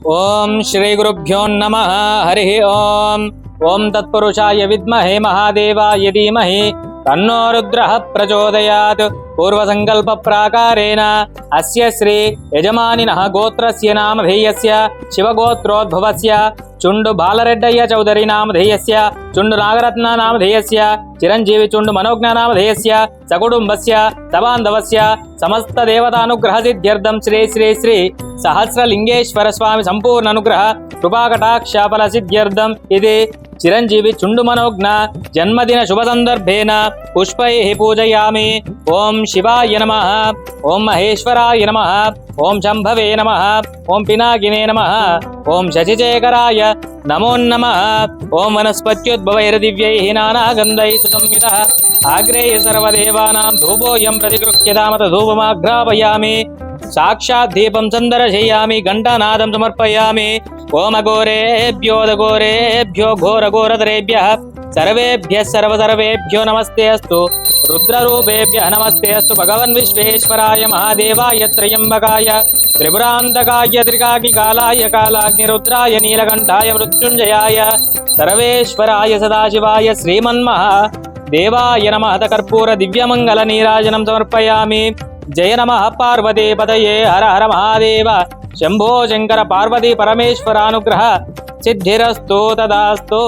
ఓం శ్రీ గురుభ్యో నమ హరి ఓం ఓం తత్పురుషాయ విద్మహే మహాదేవాయ ధీమహి తన్నో రుద్ర ప్రచోదయాత్ పూర్వసంకల్ప ప్రాకారేణ అస్య శ్రీ యజమానినః గోత్రస్య నామధేయస్య శివగోత్రోద్భవస్య చుండు బాలరెడ్డయ్య చౌదరి నామధేయస్య చుండు నాగరత్న నామధేయస్య చిరంజీవి చుండు మనోజ్ఞ నామధేయస్య సకుటుంబస్య సబాంధవస్య సమస్త దేవతానుగ్రహ సిద్ధ్యర్థం శ్రీ శ్రీ శ్రీ సహస్రలింగేశ్వర స్వామి సంపూర్ణ అనుగ్రహ కృపాకటాక్షఫల సిద్ధ్యర్థం ఇది చిరంజీవి చుండు మనోజ్ఞ జన్మదిన శుభ సందర్భేన పుష్పై పూజయామి ఓం శివాయ నమ ఓం మహేశ్వరాయ నమ ఓం శంభవే నమ. ఓం పినాకినే నమ. ఓం శశిశేఖరాయ నమో నమ. ఓం వనస్పత్యుద్భవైర్దివ్యై నానాగంధై సుసంయుత ఆగ్రేయ సర్వదేవానాం ధూపోయం ప్రతిగృహ్యతామత ధూపమాఘ్రాపయామి సాక్షాత్ దీపం సందర్శయామి ఘంటానాదం సమర్పయామి. ఓమఘోరేభ్యోదఘోరేభ్యో ఘోరఘోరతరేభ్య సర్వేభ్య సర్వసర్వేభ్యో నమస్తే అస్తు. రుద్రరూపేభ్య నమస్తే అస్తు భగవన్ విశ్వేశ్వరాయ మహాదేవాయ త్రయంబకాయ. త్రిపురాంతకాయ త్రికాకికాలాయ కాలాగ్నిరుద్రాయ నీలకంఠాయ మృత్యుంజయాయ. సర్వేశ్వరాయ సదాశివాయ శ్రీమన్మహా దేవాయ నమ. హతకర్పూర దివ్యమంగళ నీరాజనం సమర్పయామి. జయ నమ పార్వతీ పదయే హర హర మహాదేవ. శంభో శంకర పార్వతీ పరమేశ్వరానుగ్రహ. సిద్ధిరస్తు తదాస్తు.